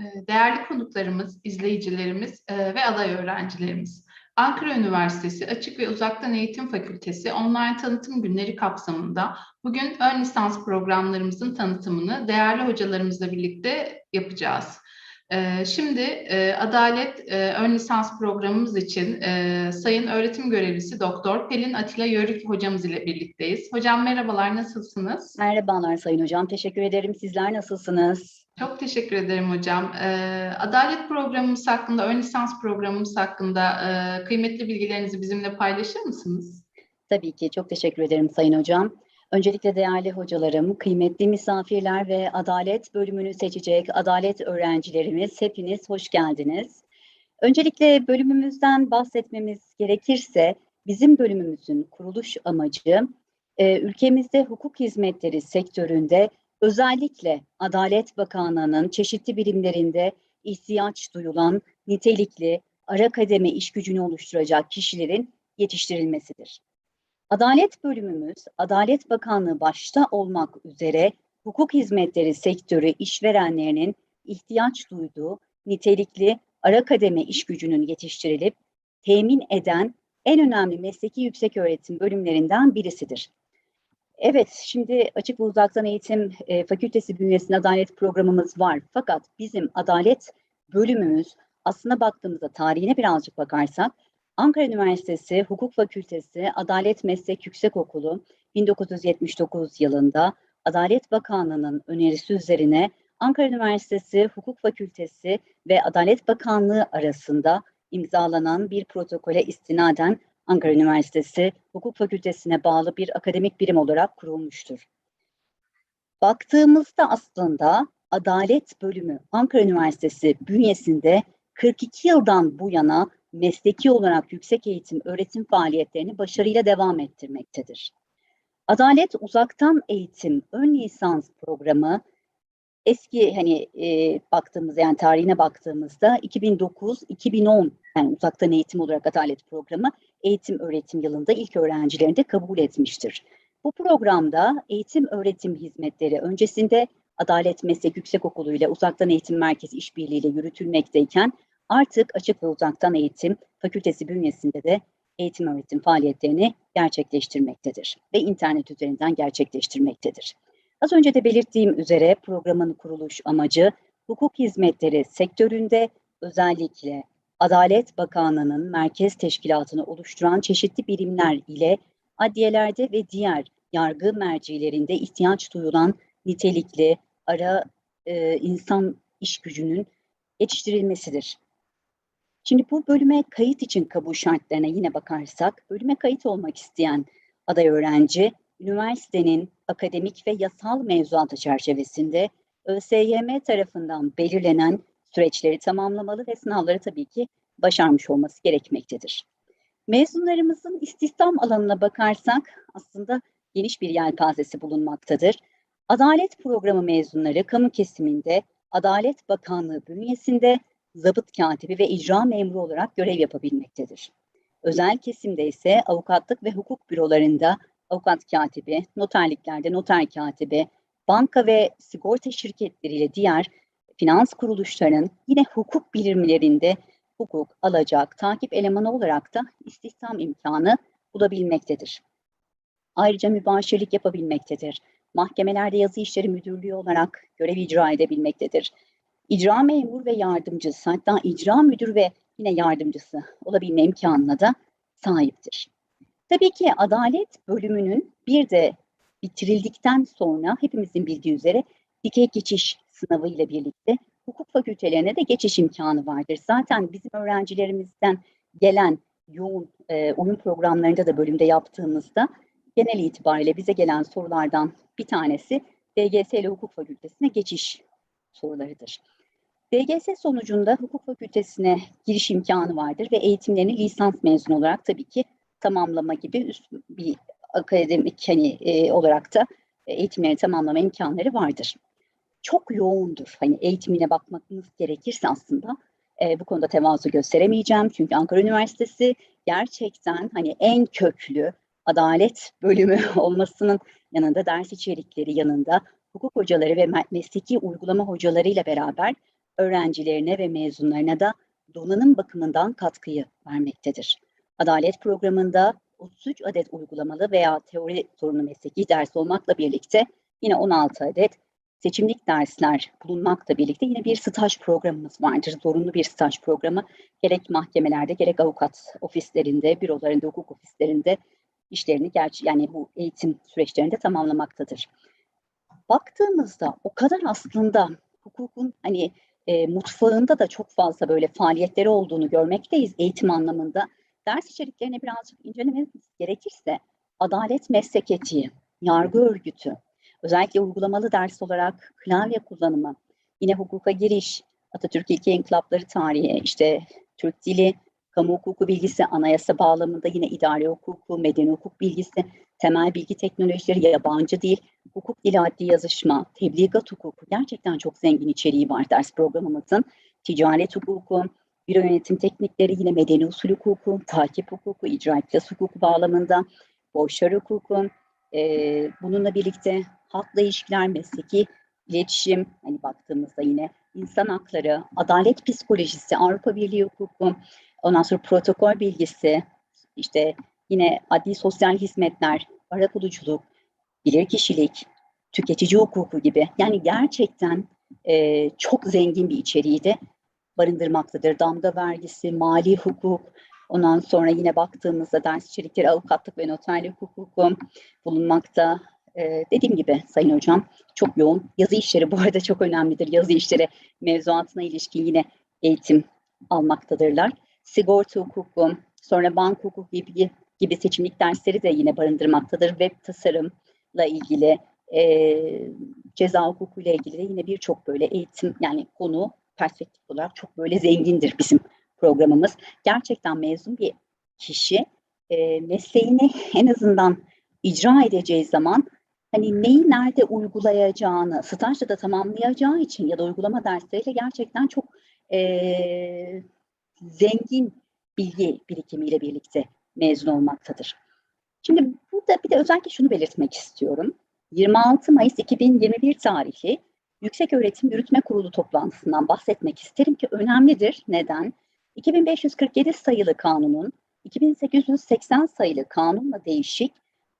Ee, Değerli konuklarımız, izleyicilerimiz e, ve aday öğrencilerimiz. Ankara Üniversitesi Açık ve Uzaktan Eğitim Fakültesi online tanıtım günleri kapsamında bugün ön lisans programlarımızın tanıtımını değerli hocalarımızla birlikte yapacağız. Ee, Şimdi e, Adalet e, ön lisans programımız için e, Sayın Öğretim Görevlisi Doktor Pelin Atilla Yörük hocamız ile birlikteyiz. Hocam merhabalar, nasılsınız? Merhabalar Sayın Hocam. Teşekkür ederim. Sizler nasılsınız? Çok teşekkür ederim hocam. Ee, Adalet programımız hakkında, ön lisans programımız hakkında kıymetli bilgilerinizi bizimle paylaşır mısınız? Tabii ki çok teşekkür ederim Sayın Hocam. Öncelikle değerli hocalarım, kıymetli misafirler ve adalet bölümünü seçecek adalet öğrencilerimiz hepiniz hoş geldiniz. Öncelikle bölümümüzden bahsetmemiz gerekirse bizim bölümümüzün kuruluş amacı e, ülkemizde hukuk hizmetleri sektöründe özellikle Adalet Bakanlığı'nın çeşitli birimlerinde ihtiyaç duyulan nitelikli ara kademe iş gücünü oluşturacak kişilerin yetiştirilmesidir. Adalet bölümümüz, Adalet Bakanlığı başta olmak üzere hukuk hizmetleri sektörü işverenlerinin ihtiyaç duyduğu nitelikli ara kademe iş gücünün yetiştirilip temin eden en önemli mesleki yükseköğretim bölümlerinden birisidir. Evet, şimdi Açık ve Uzaktan Eğitim e, Fakültesi bünyesinde adalet programımız var. Fakat bizim adalet bölümümüz aslına baktığımızda tarihine birazcık bakarsak Ankara Üniversitesi Hukuk Fakültesi Adalet Meslek Yüksekokulu 1979 yılında Adalet Bakanlığı'nın önerisi üzerine Ankara Üniversitesi Hukuk Fakültesi ve Adalet Bakanlığı arasında imzalanan bir protokole istinaden Ankara Üniversitesi Hukuk Fakültesi'ne bağlı bir akademik birim olarak kurulmuştur. Baktığımızda aslında Adalet Bölümü Ankara Üniversitesi bünyesinde 42 yıldan bu yana mesleki olarak yüksek eğitim, öğretim faaliyetlerini başarıyla devam ettirmektedir. Adalet Uzaktan Eğitim Ön Lisans Programı eski hani e, baktığımız yani tarihine baktığımızda 2009-2010 yani uzaktan eğitim olarak adalet programı eğitim öğretim yılında ilk öğrencilerini de kabul etmiştir. Bu programda eğitim öğretim hizmetleri öncesinde Adalet Meslek Yüksekokulu ile Uzaktan Eğitim Merkezi işbirliğiyle yürütülmekteyken artık açık ve uzaktan eğitim fakültesi bünyesinde de eğitim öğretim faaliyetlerini gerçekleştirmektedir ve internet üzerinden gerçekleştirmektedir. Az önce de belirttiğim üzere programın kuruluş amacı hukuk hizmetleri sektöründe özellikle Adalet Bakanlığı'nın merkez teşkilatını oluşturan çeşitli birimler ile adliyelerde ve diğer yargı mercilerinde ihtiyaç duyulan nitelikli ara e, insan iş gücünün yetiştirilmesidir. Şimdi bu bölüme kayıt için kabul şartlarına yine bakarsak, bölüme kayıt olmak isteyen aday öğrenci, üniversitenin akademik ve yasal mevzuatı çerçevesinde ÖSYM tarafından belirlenen süreçleri tamamlamalı ve sınavları tabii ki başarmış olması gerekmektedir. Mezunlarımızın istihdam alanına bakarsak aslında geniş bir yelpazesi bulunmaktadır. Adalet programı mezunları kamu kesiminde Adalet Bakanlığı bünyesinde zabıt katibi ve icra memuru olarak görev yapabilmektedir. Özel kesimde ise avukatlık ve hukuk bürolarında avukat katibi, noterliklerde noter katibi, banka ve sigorta şirketleriyle diğer finans kuruluşlarının yine hukuk bilimlerinde hukuk, alacak, takip elemanı olarak da istihdam imkanı bulabilmektedir. Ayrıca mübaşirlik yapabilmektedir. Mahkemelerde yazı işleri müdürlüğü olarak görev icra edebilmektedir. İcra memur ve yardımcısı hatta icra müdür ve yine yardımcısı olabilme imkanına da sahiptir. Tabii ki adalet bölümünün bir de bitirildikten sonra hepimizin bildiği üzere dikey geçiş sınavı ile birlikte hukuk fakültelerine de geçiş imkanı vardır. Zaten bizim öğrencilerimizden gelen yoğun e, oyun programlarında da bölümde yaptığımızda genel itibariyle bize gelen sorulardan bir tanesi DGS ile hukuk fakültesine geçiş sorularıdır. DGS sonucunda hukuk fakültesine giriş imkanı vardır ve eğitimlerini lisans mezunu olarak tabii ki tamamlama gibi üst bir akademik hani e, olarak da eğitimlerini tamamlama imkanları vardır. Çok yoğundur. Hani eğitimine bakmamız gerekirse aslında e, bu konuda tevazu gösteremeyeceğim. Çünkü Ankara Üniversitesi gerçekten hani en köklü adalet bölümü olmasının yanında ders içerikleri yanında hukuk hocaları ve mesleki uygulama hocalarıyla beraber öğrencilerine ve mezunlarına da donanım bakımından katkıyı vermektedir. Adalet programında 33 adet uygulamalı veya teori sorunu mesleki ders olmakla birlikte yine 16 adet seçimlik dersler bulunmakla birlikte yine bir staj programımız vardır. Zorunlu bir staj programı gerek mahkemelerde gerek avukat ofislerinde, bürolarında, hukuk ofislerinde işlerini gerçi yani bu eğitim süreçlerinde tamamlamaktadır. Baktığımızda o kadar aslında hukukun hani e, mutfağında da çok fazla böyle faaliyetleri olduğunu görmekteyiz eğitim anlamında. Ders içeriklerini birazcık incelememiz gerekirse adalet meslek etiği, yargı örgütü, özellikle uygulamalı ders olarak klavye kullanımı, yine hukuka giriş, Atatürk İlke İnkılapları tarihi, işte Türk dili, kamu hukuku bilgisi, anayasa bağlamında yine idare hukuku, medeni hukuk bilgisi, temel bilgi teknolojileri, yabancı dil, hukuk dili adli yazışma, tebligat hukuku gerçekten çok zengin içeriği var ders programımızın. Ticaret hukuku, büro yönetim teknikleri, yine medeni usul hukuku, takip hukuku, icra iflas hukuku bağlamında, borçlar hukuku, e, bununla birlikte halkla ilişkiler, mesleki iletişim, hani baktığımızda yine insan hakları, adalet psikolojisi, Avrupa Birliği hukuku, ondan sonra protokol bilgisi, işte yine adli sosyal hizmetler, arabuluculuk, bilirkişilik, tüketici hukuku gibi yani gerçekten e, çok zengin bir içeriği de barındırmaktadır. Damga vergisi, mali hukuk, ondan sonra yine baktığımızda ders içerikleri avukatlık ve noterlik hukuku bulunmakta. E, dediğim gibi Sayın Hocam çok yoğun. Yazı işleri bu arada çok önemlidir. Yazı işleri mevzuatına ilişkin yine eğitim almaktadırlar. Sigorta hukuku, sonra bank hukuku gibi, gibi seçimlik dersleri de yine barındırmaktadır. Web tasarımla ilgili, e, ceza hukukuyla ilgili de yine birçok böyle eğitim yani konu perspektif olarak çok böyle zengindir bizim programımız. Gerçekten mezun bir kişi e, mesleğini en azından icra edeceği zaman hani neyi nerede uygulayacağını stajda da tamamlayacağı için ya da uygulama dersleriyle gerçekten çok e, zengin bilgi birikimiyle birlikte mezun olmaktadır. Şimdi burada bir de özellikle şunu belirtmek istiyorum. 26 Mayıs 2021 tarihli Yüksek Öğretim Yürütme Kurulu toplantısından bahsetmek isterim ki önemlidir. Neden? 2547 sayılı kanunun 2880 sayılı kanunla değişik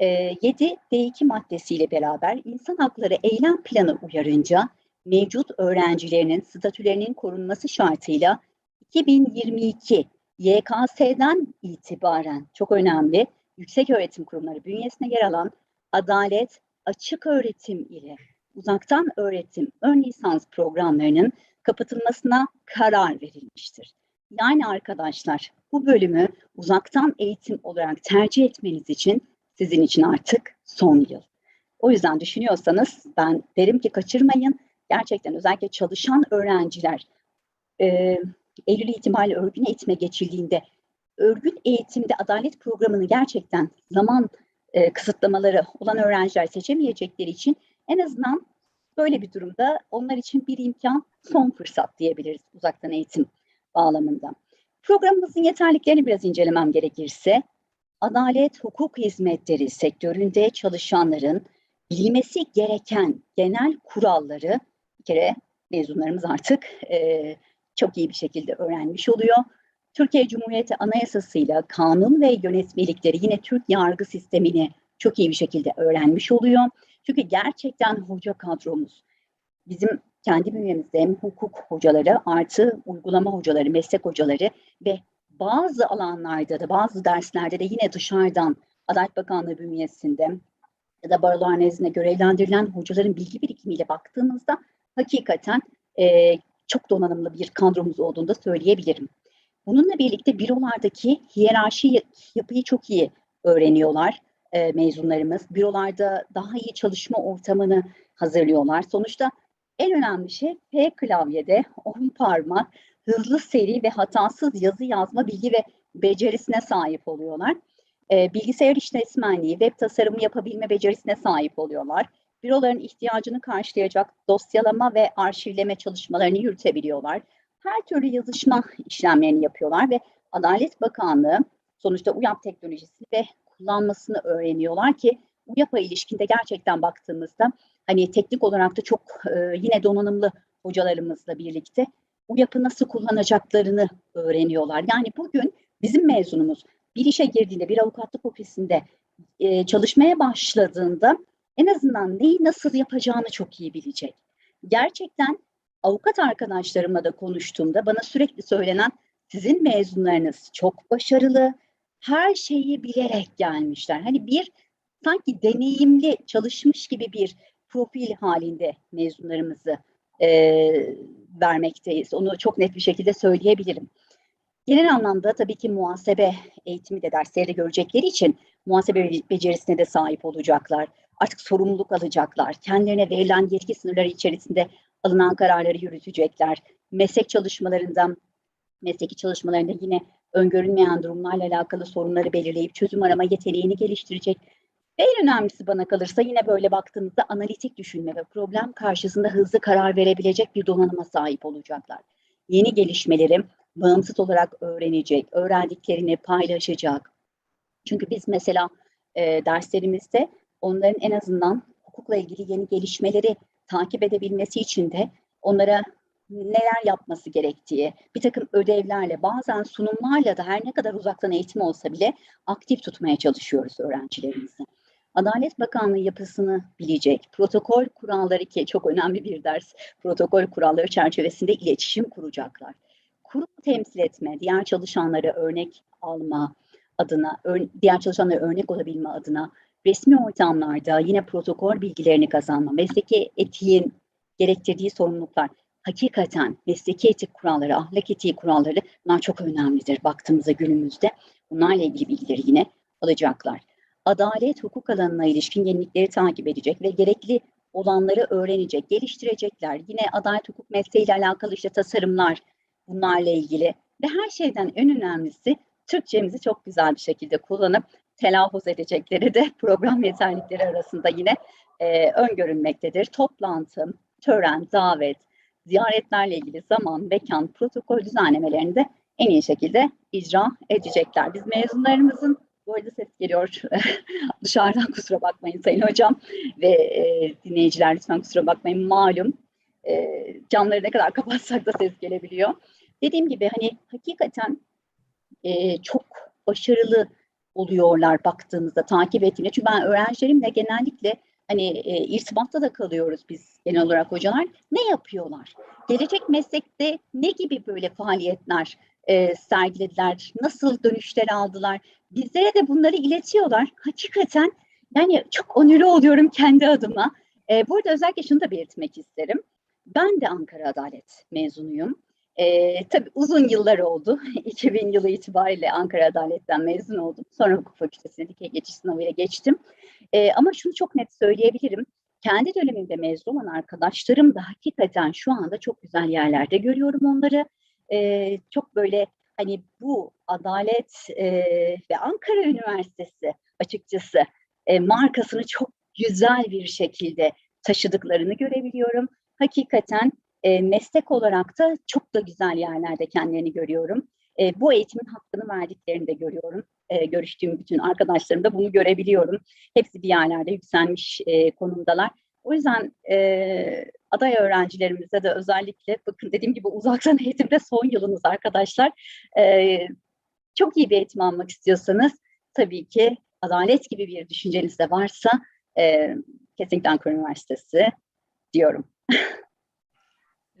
7 D2 maddesiyle beraber insan hakları eylem planı uyarınca mevcut öğrencilerinin statülerinin korunması şartıyla 2022 YKS'den itibaren çok önemli yüksek öğretim kurumları bünyesine yer alan adalet, açık öğretim ile uzaktan öğretim ön lisans programlarının kapatılmasına karar verilmiştir. Yani arkadaşlar bu bölümü uzaktan eğitim olarak tercih etmeniz için sizin için artık son yıl. O yüzden düşünüyorsanız ben derim ki kaçırmayın. Gerçekten özellikle çalışan öğrenciler Eylül itibariyle örgün eğitime geçildiğinde örgün eğitimde adalet programını gerçekten zaman e, kısıtlamaları olan öğrenciler seçemeyecekleri için en azından böyle bir durumda onlar için bir imkan son fırsat diyebiliriz uzaktan eğitim bağlamında. Programımızın yeterliklerini biraz incelemem gerekirse adalet hukuk hizmetleri sektöründe çalışanların bilmesi gereken genel kuralları bir kere mezunlarımız artık e, çok iyi bir şekilde öğrenmiş oluyor. Türkiye Cumhuriyeti Anayasası'yla kanun ve yönetmelikleri yine Türk yargı sistemini çok iyi bir şekilde öğrenmiş oluyor. Çünkü gerçekten hoca kadromuz bizim kendi bünyemizde hem hukuk hocaları artı uygulama hocaları, meslek hocaları ve bazı alanlarda da bazı derslerde de yine dışarıdan Adalet Bakanlığı bünyesinde ya da barolar nezdinde görevlendirilen hocaların bilgi birikimiyle baktığımızda hakikaten e, çok donanımlı bir kadromuz olduğunu da söyleyebilirim. Bununla birlikte bürolardaki hiyerarşi yapıyı çok iyi öğreniyorlar e, mezunlarımız. Bürolarda daha iyi çalışma ortamını hazırlıyorlar. Sonuçta en önemli şey P klavyede 10 parmak hızlı seri ve hatasız yazı yazma bilgi ve becerisine sahip oluyorlar. E, bilgisayar işletmenliği, web tasarımı yapabilme becerisine sahip oluyorlar. Büroların ihtiyacını karşılayacak dosyalama ve arşivleme çalışmalarını yürütebiliyorlar. Her türlü yazışma işlemlerini yapıyorlar ve Adalet Bakanlığı sonuçta UYAP teknolojisi ve kullanmasını öğreniyorlar ki UYAP'a ilişkinde gerçekten baktığımızda hani teknik olarak da çok e, yine donanımlı hocalarımızla birlikte bu yapı nasıl kullanacaklarını öğreniyorlar. Yani bugün bizim mezunumuz bir işe girdiğinde, bir avukatlık ofisinde e, çalışmaya başladığında en azından neyi nasıl yapacağını çok iyi bilecek. Gerçekten avukat arkadaşlarımla da konuştuğumda bana sürekli söylenen sizin mezunlarınız çok başarılı, her şeyi bilerek gelmişler. Hani bir sanki deneyimli çalışmış gibi bir profil halinde mezunlarımızı e, vermekteyiz. Onu çok net bir şekilde söyleyebilirim. Genel anlamda tabii ki muhasebe eğitimi de dersleri görecekleri için muhasebe becerisine de sahip olacaklar. Artık sorumluluk alacaklar. Kendilerine verilen yetki sınırları içerisinde alınan kararları yürütecekler. Meslek çalışmalarından, mesleki çalışmalarında yine öngörülmeyen durumlarla alakalı sorunları belirleyip çözüm arama yeteneğini geliştirecek. En önemlisi bana kalırsa yine böyle baktığımızda analitik düşünme ve problem karşısında hızlı karar verebilecek bir donanıma sahip olacaklar. Yeni gelişmeleri bağımsız olarak öğrenecek, öğrendiklerini paylaşacak. Çünkü biz mesela e, derslerimizde onların en azından hukukla ilgili yeni gelişmeleri takip edebilmesi için de onlara neler yapması gerektiği, bir takım ödevlerle, bazen sunumlarla da her ne kadar uzaktan eğitim olsa bile aktif tutmaya çalışıyoruz öğrencilerimizi. Adalet Bakanlığı yapısını bilecek, protokol kuralları ki çok önemli bir ders, protokol kuralları çerçevesinde iletişim kuracaklar. Kurum temsil etme, diğer çalışanları örnek alma adına, diğer çalışanlara örnek olabilme adına resmi ortamlarda yine protokol bilgilerini kazanma, mesleki etiğin gerektirdiği sorumluluklar, hakikaten mesleki etik kuralları, ahlak etiği kuralları bunlar çok önemlidir baktığımızda günümüzde. Bunlarla ilgili bilgileri yine alacaklar. Adalet, hukuk alanına ilişkin yenilikleri takip edecek ve gerekli olanları öğrenecek, geliştirecekler. Yine adalet hukuk mesleğiyle alakalı işte tasarımlar bunlarla ilgili ve her şeyden en önemlisi Türkçemizi çok güzel bir şekilde kullanıp telaffuz edecekleri de program yeterlikleri arasında yine e, öngörülmektedir. Toplantı, tören, davet, ziyaretlerle ilgili zaman, mekan, protokol düzenlemelerini de en iyi şekilde icra edecekler. Biz mezunlarımızın, bu arada ses geliyor dışarıdan kusura bakmayın Sayın Hocam ve e, dinleyiciler lütfen kusura bakmayın malum e, camları ne kadar kapatsak da ses gelebiliyor. Dediğim gibi hani hakikaten e, çok başarılı oluyorlar baktığımızda takip ettiğimde. Çünkü ben öğrencilerimle genellikle hani e, irtibatta da kalıyoruz biz genel olarak hocalar. Ne yapıyorlar? Gelecek meslekte ne gibi böyle faaliyetler e, sergilediler? Nasıl dönüşler aldılar? Bizlere de bunları iletiyorlar. Hakikaten yani çok onurlu oluyorum kendi adıma. E, burada özellikle şunu da belirtmek isterim. Ben de Ankara Adalet mezunuyum. E, tabii uzun yıllar oldu. 2000 yılı itibariyle Ankara Adalet'ten mezun oldum. Sonra hukuk fakültesine dikey geçiş sınavıyla geçtim. E, ama şunu çok net söyleyebilirim. Kendi dönemimde mezun olan arkadaşlarım da hakikaten şu anda çok güzel yerlerde görüyorum onları. E, çok böyle hani bu adalet e, ve Ankara Üniversitesi açıkçası e, markasını çok güzel bir şekilde taşıdıklarını görebiliyorum. Hakikaten e, meslek olarak da çok da güzel yerlerde kendilerini görüyorum. E, bu eğitimin hakkını verdiklerini de görüyorum. E, görüştüğüm bütün arkadaşlarım da bunu görebiliyorum. Hepsi bir yerlerde yükselmiş e, konumdalar. O yüzden e, aday öğrencilerimize de özellikle bakın dediğim gibi uzaktan eğitimde son yılınız arkadaşlar. E, çok iyi bir eğitim almak istiyorsanız tabii ki adalet gibi bir düşünceniz de varsa e, kesinlikle Ankara Üniversitesi diyorum.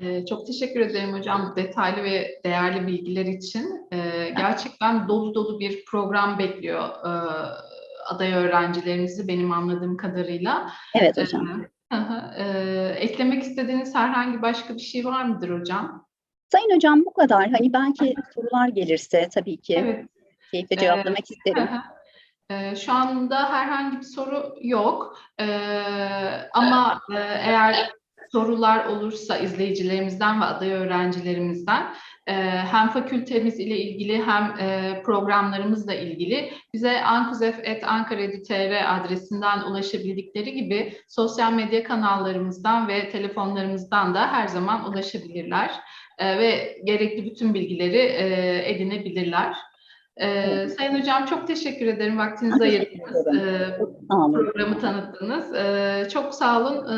Ee, çok teşekkür ederim hocam detaylı ve değerli bilgiler için. Ee, gerçekten dolu dolu bir program bekliyor e, aday öğrencilerimizi benim anladığım kadarıyla. Evet hocam. Ee, eklemek istediğiniz herhangi başka bir şey var mıdır hocam? Sayın hocam bu kadar. Hani belki sorular gelirse tabii ki Evet. keyifle cevaplamak Ee, isterim. Ee, Şu anda herhangi bir soru yok. Ee, ama e, eğer sorular olursa izleyicilerimizden ve aday öğrencilerimizden e, hem fakültemiz ile ilgili hem e, programlarımızla ilgili bize ankuzef.ankara.tr adresinden ulaşabildikleri gibi sosyal medya kanallarımızdan ve telefonlarımızdan da her zaman ulaşabilirler E, ve gerekli bütün bilgileri edinebilirler. Ee, Sayın Hocam çok teşekkür ederim vaktinizi ayırdınız, e, olun. programı tanıttınız. Ee, çok sağ olun.